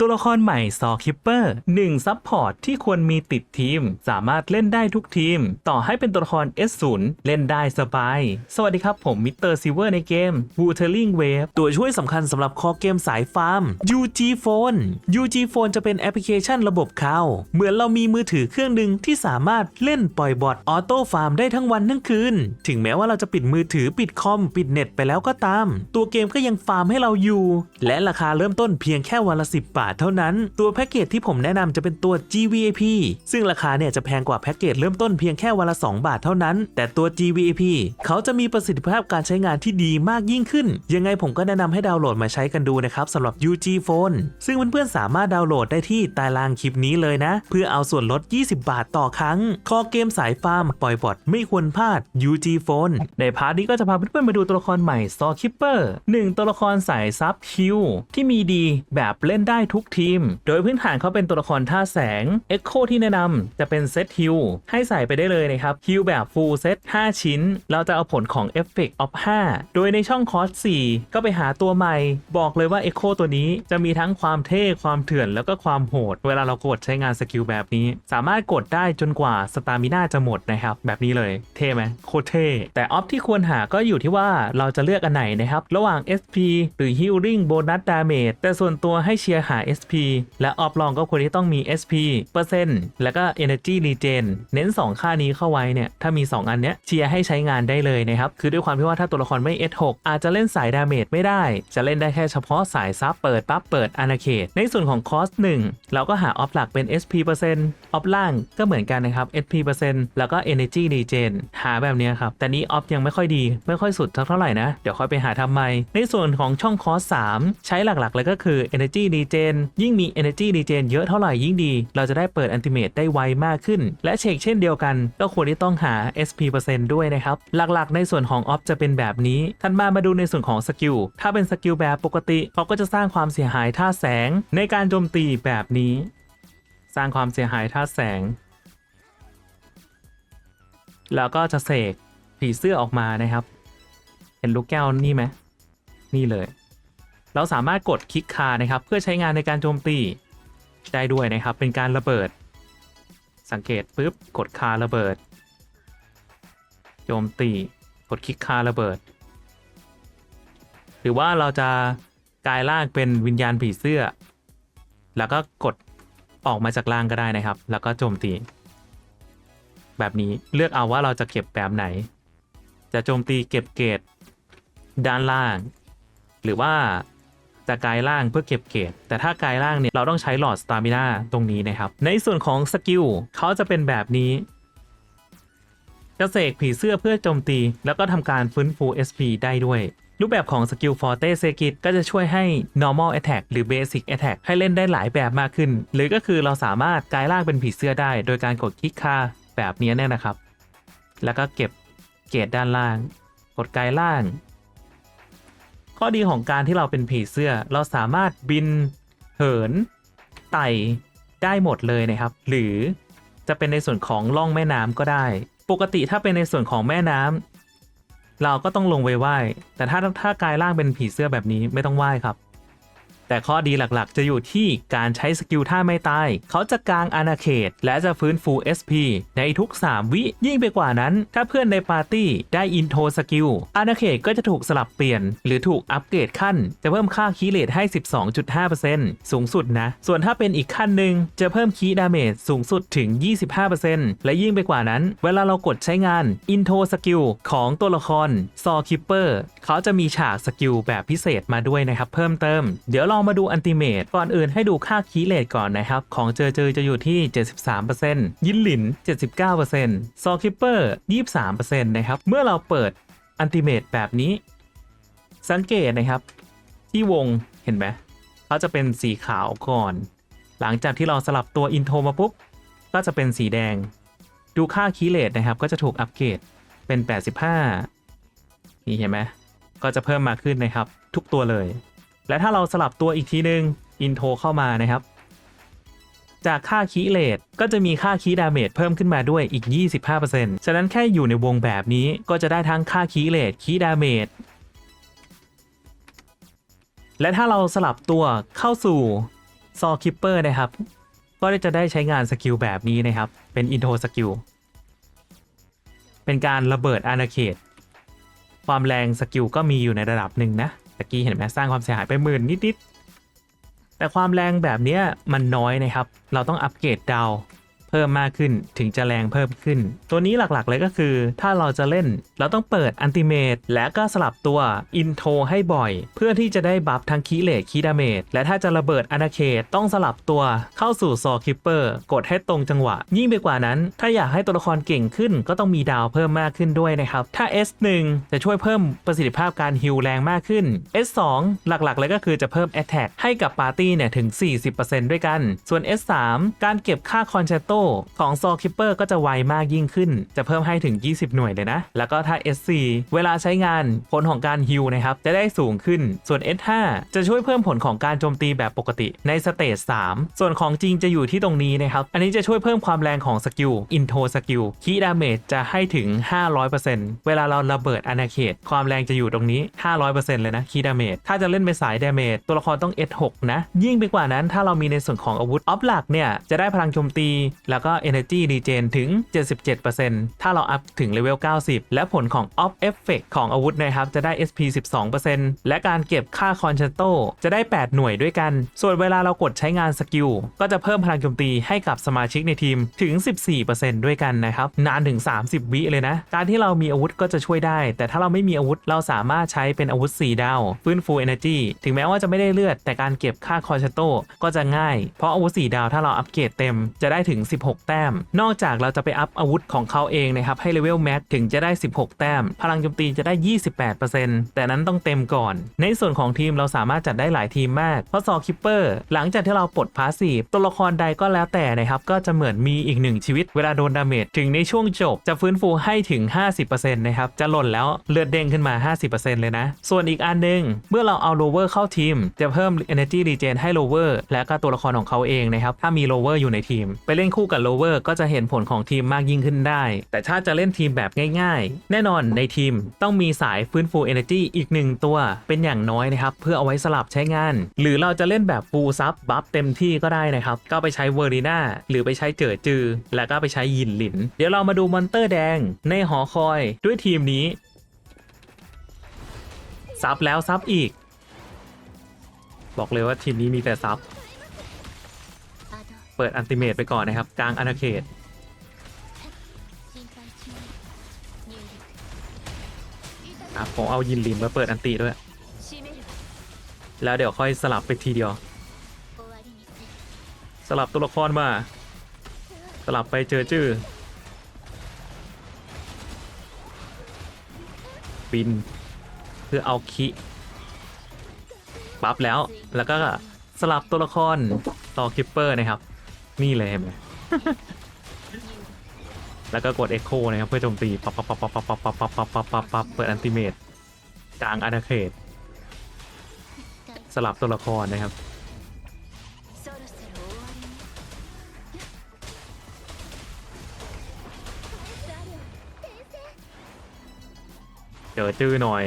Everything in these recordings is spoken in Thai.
ตัวละครใหม่ซอคิปเปอร์1ซับพอร์ตที่ควรมีติดทีม สามารถเล่นได้ทุกทีม ต่อให้เป็นตัวละคร S0 เล่นได้สบาย สวัสดีครับผมมิสเตอร์ซิเวอร์ในเกม w o t e r i n g Wave ตัวช่วยสำคัญสำหรับคอเกมสายฟาร์ม UG Phone UG Phone จะเป็นแอปพลิเคชันระบบข่าว เหมือนเรามีมือถือเครื่องหนึ่งที่สามารถเล่นปล่อยบอทออโต้ฟาร์มได้ทั้งวันทั้งคืน ถึงแม้ว่าเราจะปิดมือถือปิดคอมปิดเน็ตไปแล้วก็ตาม ตัวเกมก็ยังฟาร์มให้เราอยู่ และราคาเริ่มต้นเพียงแค่วันละ10บาทเท่านั้น ตัวแพ็กเกจที่ผมแนะนำจะเป็นตัว GVAP ซึ่งราคาเนี่ยจะแพงกว่าแพ็กเกจเริ่มต้นเพียงแค่วันละ 2 บาทเท่านั้น แต่ตัว GVAP เขาจะมีประสิทธิภาพการใช้งานที่ดีมากยิ่งขึ้น ยังไงผมก็แนะนำให้ดาวน์โหลดมาใช้กันดูนะครับสำหรับ UG Phone ซึ่งเพื่อนๆสามารถดาวน์โหลดได้ที่ใต้ล่างคลิปนี้เลยนะ เพื่อเอาส่วนลด 20 บาทต่อครั้ง คอเกมสายฟาร์มปล่อยบอทไม่ควรพลาด UG Phone ในพาร์ทนี้ก็จะพาเพื่อนๆมาดูตัวละครใหม่ Saw Keeper หนึ่งตัวละครสายซับฮิวที่มีดีแบบเล่นได้ทุกทีม โดยพื้นฐานเขาเป็นตัวละครท่าแสง Echo ที่แนะนำจะเป็นเซตฮิวให้ใส่ไปได้เลยนะครับฮิวแบบฟูลเซต5 ชิ้น เราจะเอาผลของ Effect of 5 โดยในช่องคอร์ส4ก็ไปหาตัวใหม่ บอกเลยว่า Echo ตัวนี้จะมีทั้งความเท่ความเถื่อนแล้วก็ความโหด เวลาเรากดใช้งานสกิลแบบนี้ สามารถกดได้จนกว่าสตามิน่าจะหมดนะครับ แบบนี้เลยเท่ไหมโคตรเท่แต่ออฟที่ควรหาก็อยู่ที่ว่าเราจะเลือกอันไหนนะครับ ระหว่าง SP หรือ Healing Bonus Damage แต่ส่วนตัวให้เชียร์หา SP และออฟลองก็ควรที่ต้องมี SP เปอร์เซ็นต์แล้วก็ Energy Regen เน้น 2 ค่านี้เข้าไว้เนี่ยถ้ามี 2 อันเนี้ยเชียร์ให้ใช้งานได้เลยนะครับ คือด้วยความที่ว่าถ้าตัวละครไม่ S6 อาจจะเล่นสายดาเมจไม่ได้ จะเล่นได้แค่เฉพาะสายซับเปิดปั๊บเปิดอาณาเขต ในส่วนของคอส1เราก็หาออฟหลักเป็น SP เปอร์เซ็นต์ออฟล่างก็เหมือนกันนะครับ SP เปอร์เซ็นต์แล้วก็ Energy Regen หาแบบนี้ครับแต่นี้ออฟยังไม่ค่อยดีไม่ค่อยสุดเท่าไหร่นะเดี๋ยวค่อยไปหาทำไมในส่วนของช่องคอส3ใช้หลักๆเลยก็คือ Energy Regen ยิ่งมี Energy Regen เยอะเท่าไหร่ยิ่งดี เราจะได้เปิดอันติเมตได้ไวมากขึ้น และเช็คเช่นเดียวกัน ก็ควรที่ต้องหา SP เปอร์เซ็นต์ด้วยนะครับ หลักๆ ในส่วนของออฟจะเป็นแบบนี้ท่านมามาดูในส่วนของสกิลถ้าเป็นสกิลแบบปกติเขาก็จะสร้างความเสียหายท่าแสง ในการโจมตีแบบนี้ สร้างความเสียหายท่าแสง แล้วก็จะเสกผีเสื้อออกมานะครับ เห็นลูกแก้วนี่ไหมนี่เลย เราสามารถกดคลิกคานะครับ เพื่อใช้งานในการโจมตีได้ด้วยนะครับ เป็นการระเบิด สังเกตปุ๊บกดคาระเบิด โจมตี กดคลิกคาระเบิด หรือว่าเราจะกลายร่างเป็นวิญญาณผีเสื้อ แล้วก็กดออกมาจากร่างก็ได้นะครับ แล้วก็โจมตี แบบนี้เลือกเอาว่าเราจะเก็บแบบไหน จะโจมตีเก็บเกรดด้านล่าง หรือว่า จะกลายร่างเพื่อเก็บเกรดแต่ถ้ากลายร่างเนี่ยเราต้องใช้หลอดสตามิน่าตรงนี้นะครับ ในส่วนของสกิลเขาจะเป็นแบบนี้จะเสกผีเสื้อเพื่อโจมตี แล้วก็ทำการฟื้นฟู SP ได้ด้วย รูปแบบของสกิลฟอร์เต้เซกิตก็จะช่วยให้ normal attack หรือ basic attack ให้เล่นได้หลายแบบมากขึ้น หรือก็คือเราสามารถกลายร่างเป็นผีเสื้อได้ โดยการกดคลิกค่าแบบนี้เนี่ยนะครับ แล้วก็เก็บเกรดด้านล่าง กดกลายล่าง ข้อดีของการที่เราเป็นผีเสื้อ เราสามารถบินเหินไต่ได้หมดเลยนะครับ หรือจะเป็นในส่วนของล่องแม่น้ำก็ได้ ปกติถ้าเป็นในส่วนของแม่น้ำเราก็ต้องลงไปไหว้แต่ถ้าถ้ากายร่างเป็นผีเสื้อแบบนี้ไม่ต้องไหว้ครับ แต่ข้อดีหลักๆ จะอยู่ที่การใช้สกิลท่าไม่ตาย เขาจะกางอาณาเขต และจะฟื้นฟู SP ในทุก 3 วิยิ่งไปกว่านั้น ถ้าเพื่อนในปาร์ตี้ได้อินโทรสกิลอาณาเขตก็จะถูกสลับเปลี่ยน หรือถูกอัปเกรดขั้น จะเพิ่มค่าคีย์เลทให้ 12.5%สูงสุดนะ ส่วนถ้าเป็นอีกขั้นหนึ่งจะเพิ่มคีย์ดาเมจสูงสุดถึง 25%และยิ่งไปกว่านั้น เวลาเรากดใช้งานอินโทรสกิลของตัวละครซอคิปเปอร์เขาจะมีฉากสกิลแบบพิเศษมาด้วยนะครับเพิ่มเติมเดี๋ยวลองมาดูอันติเมตก่อนอื่นให้ดูค่าคีย์เลทก่อนนะครับ ของเจอเจอจะอยู่ที่ 73%ยินหลิน 79%ซอคิปเปอร์ 23%นะครับ เมื่อเราเปิดอันติเมตแบบนี้ สังเกตนะครับ ที่วงเห็นไหมเขาจะเป็นสีขาวก่อน หลังจากที่เราสลับตัวอินโทรมาปุ๊บ ก็จะเป็นสีแดง ดูค่าคีย์เลทนะครับ ก็จะถูกอัปเกรดเป็น 85 นี่เห็นไหมก็จะเพิ่มมาขึ้นนะครับ ทุกตัวเลย และถ้าเราสลับตัวอีกทีนึงอินโทรเข้ามานะครับ จากค่าคีย์เลทก็จะมีค่าคีย์ดาเมจเพิ่มขึ้นมาด้วยอีก 25%ฉะนั้นแค่อยู่ในวงแบบนี้ก็จะได้ทั้งค่าคีย์เลทคีย์ดาเมจและถ้าเราสลับตัวเข้าสู่ซอคิปเปอร์นะครับ ก็จะได้ใช้งานสกิลแบบนี้นะครับ เป็นอินโทรสกิล เป็นการระเบิดอาณาเขต ความแรงสกิลก็มีอยู่ในระดับหนึ่งนะ ตะกี้เห็นไหมสร้างความเสียหายไปหมื่นนิดๆแต่ความแรงแบบนี้มันน้อยนะครับ เราต้องอัปเกรดดาว เพิ่มมากขึ้นถึงจะแรงเพิ่มขึ้น ตัวนี้หลักๆเลยก็คือ ถ้าเราจะเล่น เราต้องเปิดอันติเมตและก็สลับตัวอินโทรให้บ่อย เพื่อที่จะได้บัฟทั้งคีเลตคีดาเมจและถ้าจะระเบิดอาณาเขตต้องสลับตัวเข้าสู่ซอคิปเปอร์กดให้ตรงจังหวะ ยิ่งไปกว่านั้น ถ้าอยากให้ตัวละครเก่งขึ้น ก็ต้องมีดาวเพิ่มมากขึ้นด้วยนะครับ ถ้า S1 จะช่วยเพิ่มประสิทธิภาพการฮิลแรงมากขึ้น S2 หลักๆ เลยก็คือจะเพิ่ม Attack ให้กับปาร์ตี้เนี่ยถึง 40%ด้วยกัน ส่วน S3 การเก็บค่าคอนแชตโตของซอคิปเปอร์ก็จะไวมากยิ่งขึ้น จะเพิ่มให้ถึง 20 หน่วยเลยนะ แล้วก็ถ้า S4 เวลาใช้งานผลของการฮิลนะครับ จะได้สูงขึ้น ส่วน S5 จะช่วยเพิ่มผลของการโจมตีแบบปกติในสเตจ3ส่วนของจริงจะอยู่ที่ตรงนี้นะครับ อันนี้จะช่วยเพิ่มความแรงของสกิลอินโทสกิลคีดาเมจจะให้ถึง 500%เวลาเราระเบิดอาณาเขต ความแรงจะอยู่ตรงนี้ 500%เลยนะคีดาเมจถ้าจะเล่นเป็นสายดาเมจตัวละครต้อง S6 นะ ยิ่งไปกว่านั้นถ้าเรามีในส่วนของอาวุธออฟหลักเนี่ยจะได้พลังโจมตีแล้วก็ Energy Regen ถึง 77%ถ้าเราอัพถึงเลเวล 90 และผลของ Off Effect ของอาวุธนะครับ จะได้ SP 12%และการเก็บค่าคอนเชนโตจะได้ 8 หน่วยด้วยกัน ส่วนเวลาเรากดใช้งานสกิล ก็จะเพิ่มพลังโจมตีให้กับสมาชิกในทีมถึง 14%ด้วยกันนะครับ นานถึง 30 วิเลยนะ การที่เรามีอาวุธก็จะช่วยได้ แต่ถ้าเราไม่มีอาวุธเราสามารถใช้เป็นอาวุธ 4 ดาว ฟื้นฟู Energy ถึงแม้ว่าจะไม่ได้เลือด แต่การเก็บค่าคอนเชนโตก็จะง่าย เพราะอาวุธ 4 ดาวถ้าเราอัปเกรดเต็มจะได้ถึง16 แต้ม นอกจากเราจะไปอัพอาวุธของเขาเองนะครับ ให้เลเวลแม็กถึงจะได้ 16 แต้ม พลังโจมตีจะได้ 28%แต่นั้นต้องเต็มก่อน ในส่วนของทีมเราสามารถจัดได้หลายทีมมากเพราะซอคิปเปอร์หลังจากที่เราปลดพาสซีฟตัวละครใดก็แล้วแต่นะครับ ก็จะเหมือนมีอีกหนึ่งชีวิตเวลาโดนดาเมจถึงในช่วงจบจะฟื้นฟูให้ถึง 50%นะครับ จะหล่นแล้วเลือดเด้งขึ้นมา 50%เลยนะ ส่วนอีกอันหนึง เมื่อเราเอาโลเวอร์เข้าทีม จะเพิ่ม Energy Regen ให้โลเวอร์และก็ตัวละครของเขาเองนะครับ ถ้ามีโลเวอร์อยู่ในทีม ไปเล่นคู่กับโลเวอร์ก็จะเห็นผลของทีมมากยิ่งขึ้นได้ แต่ถ้าจะเล่นทีมแบบง่ายๆ แน่นอนในทีมต้องมีสายฟื้นฟู Energy อีกหนึ่งตัว เป็นอย่างน้อยนะครับ เพื่อเอาไว้สลับใช้งาน หรือเราจะเล่นแบบฟูลซับบัฟเต็มที่ก็ได้นะครับ ก็ไปใช้เวอร์ดีนาหรือไปใช้เจิดจือ แล้วก็ไปใช้ยินหลิน เดี๋ยวเรามาดูมอนเตอร์แดงในหอคอยด้วยทีมนี้ซับแล้วซับอีก บอกเลยว่าทีมนี้มีแต่ซับ เปิดอันติเมตไปก่อนนะครับ กลางอาณาเขตครับผมเอายินลินมาเปิดอันติด้วย แล้วเดี๋ยวค่อยสลับไปทีเดียว สลับตัวละครมา สลับไปเจอจื้อบิน เพื่อเอาคิบัฟแล้วแล้วก็สลับตัวละครต่อคิปเปอร์นะครับ นี่เลยเห็นไหมแล้วก็กด Echo นะครับเพื่อโจมตีปั๊บปั๊บปั๊บปั๊บปั๊บปั๊บปั๊บปั๊บปั๊บปั๊บปั๊บเปิดอันติเมตกลางอาณาเขตสลับตัวละครนะครับ เจอจื้อหน่อย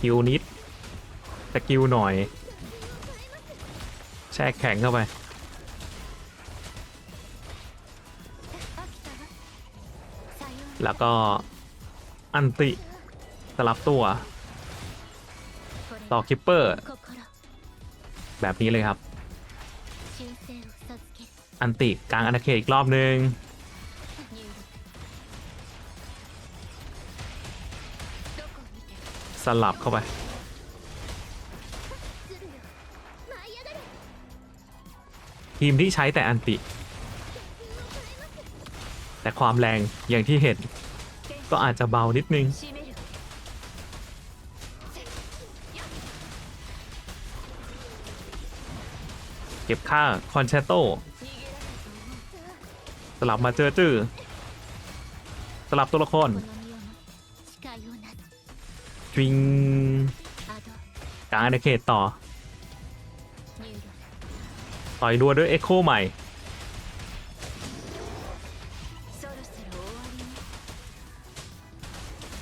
คิวนิดสกิลหน่อย แช่แข็งเข้าไป แล้วก็อันติสลับตัว ต่อคิปเปอร์ แบบนี้เลยครับ อันติกลางอาณาเขตอีกรอบนึงสลับเข้าไป ทีมที่ใช้แต่อันติ แต่ความแรงอย่างที่เห็น ก็อาจจะเบานิดนึง เก็บค่าคอนแชตโตสลับมาเจอจื้อสลับตัวละครจริงกลางอาณาเขตต่อ ต่อยรัวด้วยเอ็กโคใหม่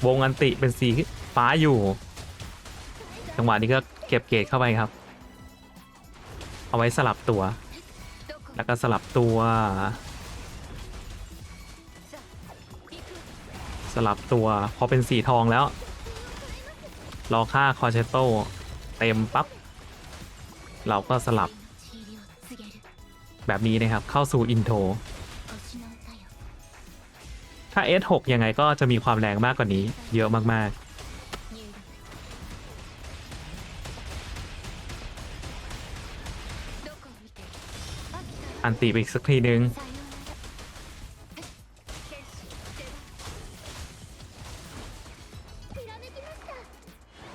วงอันติเป็นสีฟ้าอยู่ จังหวะนี้ก็เก็บเกรดเข้าไปครับ เอาไว้สลับตัว แล้วก็สลับตัว สลับตัวพอเป็นสีทองแล้ว รอค่าคอเชโตเต็มปับ๊บเราก็สลับ แบบนี้นะครับเข้าสู่อินโทรถ้า S6 ยังไงก็จะมีความแรงมากกว่านี้ เยอะมาก ๆอันตีไปอีกสักทีนึง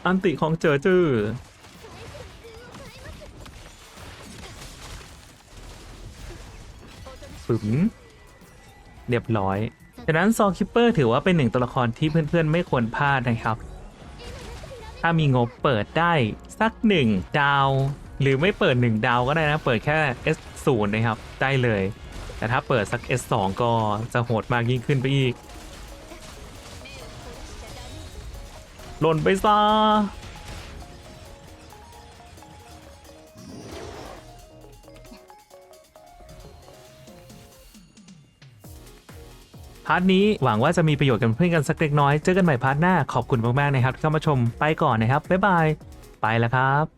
อันติของเจอจื้อ ปึ๋มเรียบร้อยดังนั้นซอคิปเปอร์ถือว่าเป็นหนึ่งตัวละครที่เพื่อนๆ ไม่ควรพลาดนะครับ ถ้ามีงบเปิดได้สักหนึ่งดาว หรือไม่เปิด1ดาวก็ได้นะ เปิดแค่ S0 นะครับ ได้เลย แต่ถ้าเปิดสัก S2 ก็จะโหดมากยิ่งขึ้นไปอีก หล่นไปซะ พาร์ทนี้หวังว่าจะมีประโยชน์กับเพื่อนกันสักเล็กน้อย เจอกันใหม่พาร์ทหน้าขอบคุณมากๆนะครับที่เข้ามาชมไปก่อนนะครับบ๊ายบาย ไปแล้วครับ